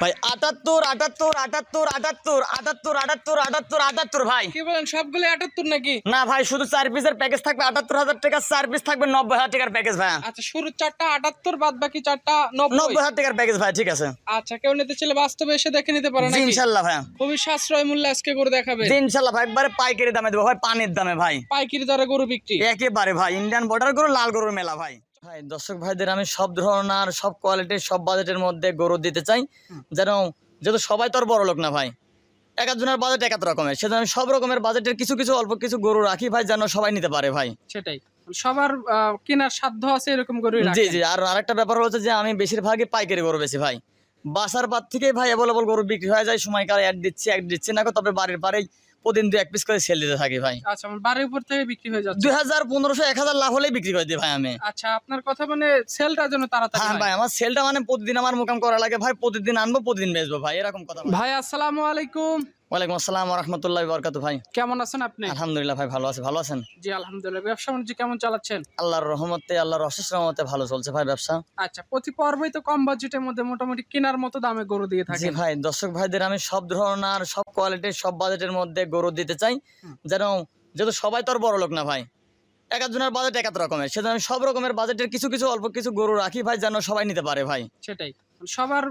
ভাই আটাত্তর আটাত্তর আটাত্তর আটাত্তর আটাত্তর আটাত্তর আটাত্তর আটাত্তর ভাই। কি বলেন সবগুলো আটাত্তর নাকি? না ভাই শুধু চার পিসের প্যাকেজ থাকবে আটাত্তর হাজার টাকা চার পিস থাকবে নব্বই হাজার টাকার প্যাকেজ ভাই। আচ্ছা শুরুর চারটা আটাত্তর বাদ বাকি চারটা নব্বই। হাজার টাকার প্যাকেজ ভাই ঠিক আছে। আচ্ছা কেউ নিতে চাইলে বাস্তবে এসে দেখে নিতে পারে জি ইনশাল্লাহ ভাই। খুবই সাশ্রয় মূল্যে আজকে করে দেখাবে। ইনশাল্লাহ ভাই একবারে পাইকারি দামে দেবো ভাই পানির দামে ভাই। পাইকারি দরে গরু বিক্রি। একেবারে ভাই ইন্ডিয়ান বর্ডার গরু লাল গরুর মেলা ভাই। ভাই দর্শক ভাইদের আমি সব ধরনের সব কোয়ালিটির সব বাজেটের মধ্যে গরু দিতে চাই। যেন যেহেতু সবাই তো আর বড় লোক না ভাই এক একজনের বাজেট এক এক রকমের। সেজন্য আমি সব রকমের বাজেটের কিছু কিছু অল্প কিছু গরু রাখি ভাই যেন সবাই নিতে পারে ভাই। সেটাই। সবার কেনার সাধ্য আছে এরকম গরু জি জি আর আরেকটা ব্যাপার হচ্ছে যে আমি বেশিরভাগই পাইকারি গরু বেশি ভাই। বাসার পার থেকেই ভাই অ্যাভেলেবল গরু বিক্রি হয়ে যায় সময়কাল এক দিচ্ছি এক দিচ্ছি না তবে বাড়ির পারেই প্রতিদিন দু এক পিস করে সেল দিতে থাকি ভাই। আচ্ছা আমার বাড়ির উপর থেকে বিক্রি হয়ে যাচ্ছে। দুই হাজার পনেরোশো এক হাজার লাভ হলেই বিক্রি করে দিই ভাই আমি। আচ্ছা আপনার কথা মানে সেলটা যেন তাড়াতাড়ি হ্যাঁ ভাই আমার সেলটা মানে প্রতিদিন আমার মোকাম করা লাগে ভাই প্রতিদিন আনব প্রতিদিন বেচবো ভাই এরকম কথা। ভাই আসসালামু আলাইকুম। ওয়ালাইকুম আসসালাম রহমতুল্লাহ বরকাত ভাই। কেমন আছেন আপনি? আলহামদুলিল্লাহ ভাই ভালো আছে। ভালো আছেন? জি আলহামদুলিল্লাহ। ব্যবসা বাণিজ্য কেমন চালাচ্ছেন? আল্লাহর রহমতে আল্লাহর অশেষ রহমতে ভালো চলছে ভাই ব্যবসা। আচ্ছা প্রতি পর্বই তো কম বাজেটের মধ্যে মোটামুটি কেনার মতো দামে গরু দিয়ে জি ভাই দর্শক ভাইদের আমি সব ধরনের সব কোয়ালিটির সব বাজেটের মধ্যে গরু দিতে চাই। যেন যেহেতু সবাই তো আর বড় লোক না ভাই এক একজনের বাজেট এক এক রকমের। সেজন্য আমি সব রকমের বাজেটের কিছু কিছু অল্প কিছু গরু রাখি ভাই যেন সবাই নিতে পারে ভাই। সেটাই। সবার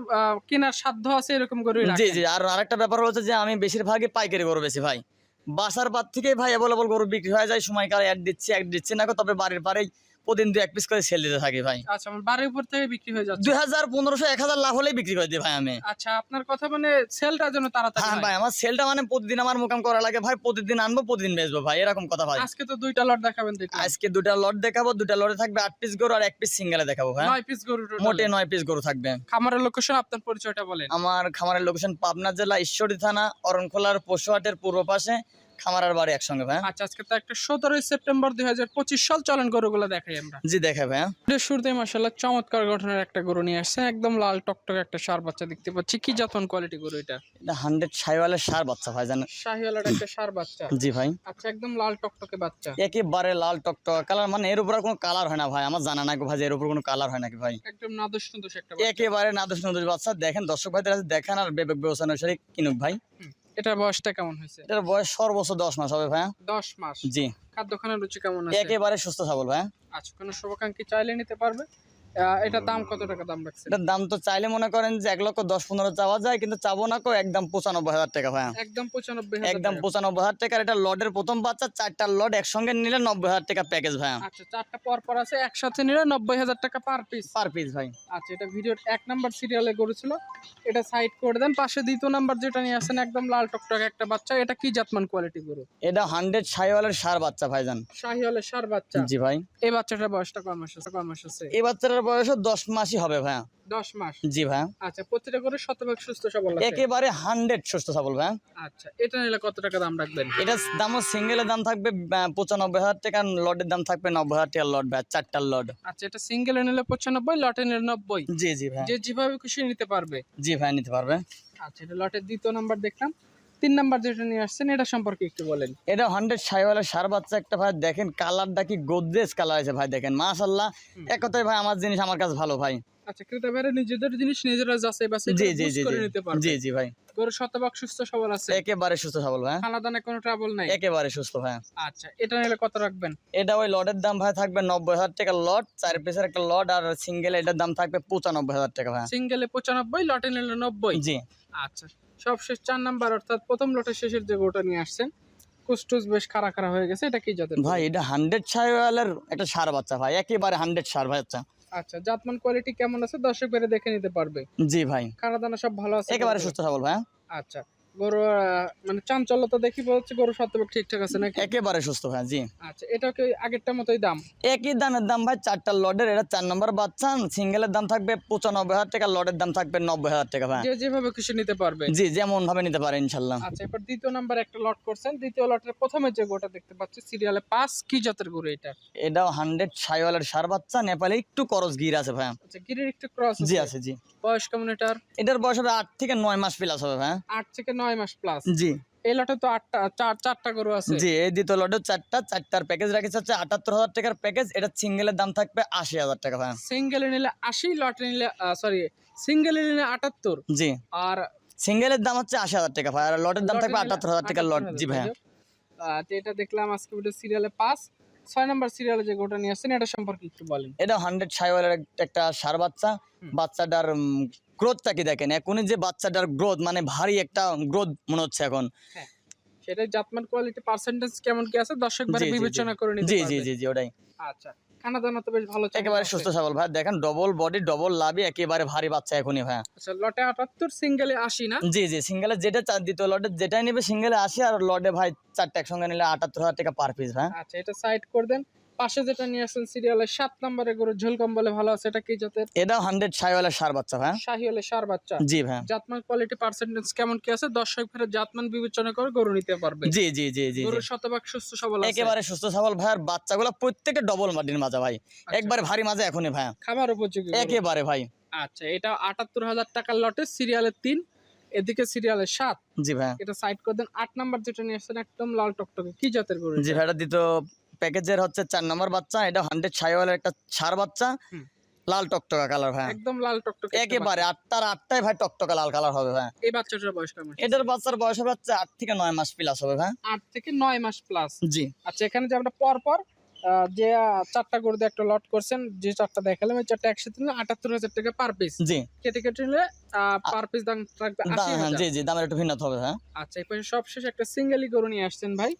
কেনার সাধ্য আছে এরকম করে জি জি আর আরেকটা ব্যাপার হচ্ছে যে আমি বেশিরভাগই পাইকারি গরু বেশি ভাই। বাসার পার থেকেই ভাই অ্যাভেলেবল গরু বিক্রি হয়ে যায় সময়কাল এক দিচ্ছে এক দিচ্ছে না তবে বাড়ির পারেই প্রতিদিন দু এক পিস করে সেল দিতে থাকি ভাই। আচ্ছা আমার বাড়ির উপর থেকে বিক্রি হয়ে যাচ্ছে? দুই হাজার পনেরোশো এক হাজার লাভ হলেই বিক্রি করে দিই ভাই আমি। আচ্ছা আপনার কথা মানে সেলটা যেন তাড়াতাড়ি হ্যাঁ ভাই আমার সেলটা মানে প্রতিদিন আমার মোকাম করা লাগে ভাই প্রতিদিন আনব প্রতিদিন বেচবো ভাই এরকম কথা ভাই। আজকে তো দুইটা লট দেখাবেন আজকে দুটা লট দেখাবো দুটা লটে থাকবে আট পিস গরু আর এক পিস সিঙ্গেলে দেখাবো ভাই। নয় পিস গরু মোটে নয় পিস গরু থাকবে। খামারের লোকেশন আপনার পরিচয়টা বলেন। আমার খামারের লোকেশন পাবনা জেলা ঈশ্বরী থানা অরণখোলার পশুহাটের পূর্ব পাশে। খামারের বাড়ি একসঙ্গে ভাই। আচ্ছা আজকে তো একটা সতেরোই সেপ্টেম্বর দুই হাজার পঁচিশ সাল চলন গরুগুলো দেখাই আমরা। জি দেখে ভাই শুরুতে মাসাল্লাহ চমৎকার গঠনের একটা গরু নিয়ে আসছে একদম লাল টকটক একটা সার বাচ্চা দেখতে পাচ্ছি। কি যতন কোয়ালিটি গরু এটা? এটা হান্ড্রেড সাইওয়ালের সার বাচ্চা ভাই জানেন? শাহিওয়ালার একটা সার বাচ্চা? জি ভাই। আচ্ছা একদম লাল টকটকে বাচ্চা। একেবারে লাল টকটক কালার মানে এর উপর কোনো কালার হয় না ভাই। আমার জানা গো ভাই এর উপর কোনো কালার হয় নাকি ভাই। একদম নাদুস নুদুস একটা একেবারে নাদুস নদুস বাচ্চা। দেখেন দর্শক ভাইদের কাছে দেখেন আর বিবেক ব্যবস্থা অনুসারে কিনুক ভাই। এটার বয়সটা কেমন হয়েছে? এটার বয়স সর্বোচ্চ দশ মাস হবে ভাইয়া। দশ মাস? জি। খাদ্য খাদ্যখানার রুচি কেমন আছে? একেবারে সুস্থ সবল ভাইয়া। আচ্ছা কোনো শুভাকাঙ্ক্ষী চাইলে নিতে পারবে? আহ, দাম কত টাকা দাম রাখছে এটার দাম তো চাইলে মনে করেন যে এক লক্ষ দশ পনেরো চাওয়া যায় কিন্তু চাবো না কো একদম পঁচানব্বই হাজার টাকা ভাই একদম পঁচানব্বই একদম টাকা। পঁচানব্বই হাজার টাকার এটা লডের প্রথম বাচ্চা চারটা লড একসঙ্গে নিলে নব্বই হাজার টাকা প্যাকেজ ভাই আচ্ছা চারটা পর পর আছে একসাথে নিলে নব্বই হাজার টাকা পার পিস পার পিস ভাই। আচ্ছা এটা ভিডিওর এক নাম্বার সিরিয়ালে গরু ছিল এটা সাইড করে দেন পাশে দ্বিতীয় নাম্বার যেটা নিয়ে আসেন একদম লাল টকটক একটা বাচ্চা। এটা কি জাতমান কোয়ালিটি গরু? এটা হান্ড্রেড সাইওয়ালের সার বাচ্চা ভাইজান। শাহিওয়ালের সার বাচ্চা। জি ভাই। এই বাচ্চাটার বয়সটা কয় মাস আছে? কয় মাস আছে? এই বাচ্চাটার বয়স দশ মাসই হবে ভাইয়া। দশ মাস? জি ভাই আচ্ছা প্রতিটা শতভাগ সুস্থ সবল একেবারে হান্ড্রেড সুস্থ সবল ভাই আচ্ছা এটা নিলে কত টাকা দাম রাখবেন? এটা দামও সিঙ্গেলের দাম থাকবে পঁচানব্বই হাজার টাকা লডের দাম থাকবে নব্বই হাজার টাকার লড ভাই চারটার লড আচ্ছা এটা সিঙ্গেলে নিলে পঁচানব্বই লটে নিলে নব্বই? জি জি ভাই যে যেভাবে খুশি নিতে পারবে? জি ভাই নিতে পারবে। আচ্ছা এটা লটের দ্বিতীয় নাম্বার দেখলাম। তিন নাম্বার যেটা নিয়ে আসছেন এটা সম্পর্কে একটু বলেন। এটা হান্ড্রেড সাইওয়ালের সার বাচ্চা একটা ভাই দেখেন কালারটা কি গোদরেজ কালার আছে ভাই দেখেন মাশাল্লাহ এক কথায় ভাই আমার জিনিস আমার কাছে ভালো ভাই। আচ্ছা ক্রেতা ভাইরা নিজেদের জিনিস নিজেরা যাচাই বাছাই জি জি জি জি। জি জি ভাই। গরু শতভাগ সুস্থ সবল আছে। একেবারে সুস্থ সবল ভাই। খানা দানে কোনো ট্রাবল নাই? একেবারে সুস্থ ভাই। আচ্ছা এটা নিলে কত রাখবেন? এটা ওই দাম ভাই থাকবে নব্বই হাজার টাকা লট চার পিসের একটা লট আর সিঙ্গেল এটার দাম থাকবে পঁচানব্বই হাজার টাকা ভাই। সিঙ্গেলে পঁচানব্বই লটে নিলে নব্বই? জি। আচ্ছা। সবশেষ চার নাম্বার অর্থাৎ প্রথম লটের শেষের যে গোটা নিয়ে আসছেন কুস্টুস বেশ খারা খারা হয়ে গেছে এটা কি জাতের ভাই এটা হান্ড্রেড সাইওয়ালের একটা সার বাচ্চা ভাই একেবারে হান্ড্রেড সার বাচ্চা। আচ্ছা জাতমান কোয়ালিটি কেমন আছে? দর্শক বেড়ে দেখে নিতে পারবে। জি ভাই। খানা দানা সব ভালো আছে একেবারে সুস্থ সবল ভাই আচ্ছা। গরু মানে চাঞ্চল্যতা দেখি যাচ্ছে গরু শতভাগ ঠিকঠাক আছে নাকি? একেবারে সুস্থ ভাই জি। আচ্ছা এটা কি আগেরটা মতোই দাম? একই দামের দাম ভাই চারটা লডের এটা চার নম্বর বাচ্চা সিঙ্গেলের দাম থাকবে পঁচানব্বই হাজার টাকা লডের দাম থাকবে নব্বই হাজার টাকা ভাই। যেভাবে খুশি নিতে পারবে। জি যেমন ভাবে নিতে পারে ইনশাল্লাহ। আচ্ছা এবার দ্বিতীয় নাম্বার একটা লট করছেন। দ্বিতীয় লটের প্রথমে যে গোটা দেখতে পাচ্ছি সিরিয়ালে পাঁচ কি জাতের গরু এটা? এটাও হান্ড্রেড সাইওয়ালের সার বাচ্চা নেপালে একটু করস গির আছে ভাই। আচ্ছা গিরির একটু ক্রস জি আছে। জি। বয়স কেমন এটার? এটার বয়স হবে আট থেকে নয় মাস প্লাস হবে ভাই। আট থেকে নয় মাস প্লাস জি। এই লটে তো আটটা চার চারটা গরু আছে। জি এই দ্বিতীয় লডের চারটা চারটার প্যাকেজ রাখেছে হচ্ছে আটাত্তর হাজার টাকার প্যাকেজ এটা সিঙ্গেলের দাম থাকবে আশি হাজার টাকা সিঙ্গেলে নিলে আশি লটে নিলে সরি সিঙ্গেল নিলে আটাত্তর। জি। আর সিঙ্গেলের দাম হচ্ছে আশি হাজার টাকা ভাই আর লটের দাম থাকবে লটে আটাত্তর হাজার টাকা লট জি ভাই এটা দেখলাম আজকে ভিডিও সিরিয়ালে পাঁচ। ছয় নাম্বার সিরিয়ালে যে গোটা নিয়ে আসছেন এটা সম্পর্কে একটু বলেন। এটা হান্ড্রেড সাইওয়ালের একটা সার বাচ্চা। বাচ্চাটার গ্রোথটাকে দেখেন? এখনই যে বাচ্চাটার গ্রোথ মানে ভারী একটা গ্রোথ মনে হচ্ছে এখন। সেটা জাতমান কোয়ালিটি পার্সেন্টেজ কেমন কি আছে? দর্শক। বিবেচনা করে নিতে জি জি জি জি ওটাই। আচ্ছা। খানা দানা তো বেশ ভালো একেবারে সুস্থ সবল ভাই। দেখেন ডবল বডি ডবল লাভি একেবারে ভারী বাচ্চা এখনই ভাই। আচ্ছা লটে আটাত্তর সিঙ্গেলে আশি না? জি জি সিঙ্গেলে যেটা চার দিত লটে যেটাই নেবে সিঙ্গেলে আসি আর লটে ভাই চারটে একসঙ্গে নিলে আটাত্তর হাজার টাকা পার পিস ভাই। আচ্ছা এটা সাইড করে দেন। পাশে যেটা নিয়ে আসছেন সিরিয়ালে সাত নম্বরে গরু ঝোল কম্বলে ভালো আছে এটা কি জাতের? এটাও হান্ড্রেড সাইওয়ালের সার বাচ্চা ভাই শাহি হলে সার বাচ্চা। জি ভাই জাতমান কোয়ালিটি পার্সেন্টেজ কেমন কি আছে? দর্শক ফেরে জাতমান বিবেচনা করে গরু নিতে পারবে। জি জি জি জি। গরুর শতভাগ সুস্থ সবল আছে। একেবারে সুস্থ সবল ভাই আর বাচ্চাগুলো প্রত্যেকটা ডবল মাটির মাজা ভাই। একবারে ভারী মাজা এখনই ভাই খাবার উপযোগী একেবারে ভাই। আচ্ছা এটা আটাত্তর হাজার টাকার লটে সিরিয়ালের তিন এদিকে সিরিয়ালের সাত। জি ভাই এটা সাইড করে দেন। আট নাম্বার যেটা নিয়ে আসছেন একদম লাল টকটকে। কি জাতের গরু জি ভাই এটা? দিত প্যাকেজের হচ্ছে চার নম্বর বাচ্চা এটা হান্ড্রেড সাইওয়ালের একটা সার বাচ্চা। লাল টকটকা কালার ভাই একদম লাল টকটকে একেবারে আটটার আটটাই ভাই টকটকা লাল কালার হবে ভাই এই বাচ্চাটার বয়স কেমন? এটার বাচ্চার বয়স হবে হচ্ছে আট থেকে নয় মাস প্লাস হবে ভাই আট থেকে নয় মাস প্লাস জি। আচ্ছা এখানে যে আমরা পর পর যে চারটা গরু দিয়ে একটা লট করছেন যে চারটা দেখালাম এই চারটা একসাথে নিলে আটাত্তর হাজার টাকা পার পিস জি। কেটে কেটে নিলে পার পিস দাম থাকবে জি জি দামের একটু ভিন্নতা হবে হ্যাঁ আচ্ছা এই সব শেষ একটা সিঙ্গেলি গরু নিয়ে আসছেন ভাই।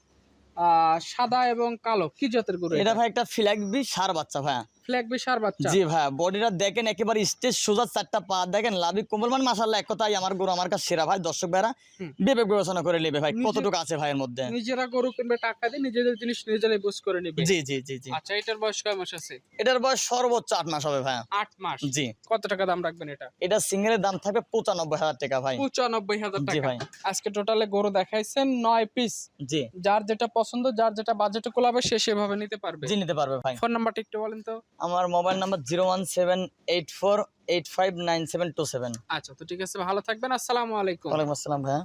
সাদা এবং কালো কি জাতের গরু এটা ভাই একটা ফ্ল্যাগ বি সার বাচ্চা ভাই ফ্ল্যাগ বিশার বাচ্চা? জি ভাই বডিটা দেখেন একেবারে স্টেজ সোজা চারটা পা দেখেন লাভি কোমল মান মাসাল্লাহ এক কথাই আমার গরু আমার কাছে সেরা ভাই দর্শক ভাইরা। বিবেক বিবেচনা করে নেবে ভাই কতটুকু আছে ভাইয়ের মধ্যে? নিজেরা গরু কিনবে টাকা দিয়ে নিজেদের জিনিস নিজেরাই বুঝ করে নিবে। জি জি জি জি। আচ্ছা এটার বয়স কয় মাস আছে? এটার বয়স সর্বোচ্চ আট মাস হবে ভাই আট মাস? জি। কত টাকা দাম রাখবেন এটা? এটা সিঙ্গেলের দাম থাকবে পঁচানব্বই হাজার টাকা ভাই। পঁচানব্বই হাজার জি টাকা। ভাই। আজকে টোটালে গরু দেখাইছেন নয় পিস। জি। যার যেটা পছন্দ যার যেটা বাজেটে কোলাবে সে সেভাবে নিতে পারবে। জি নিতে পারবে ভাই। ফোন নাম্বারটা একটু বলেন তো। আমার mobile number zero one seven eight four eight five nine seven two seven আচ্ছা তো ঠিক আছে ভালো থাকবেন আসসালামু আলাইকুম। ওয়ালাইকুম আসসালাম ভাইয়া।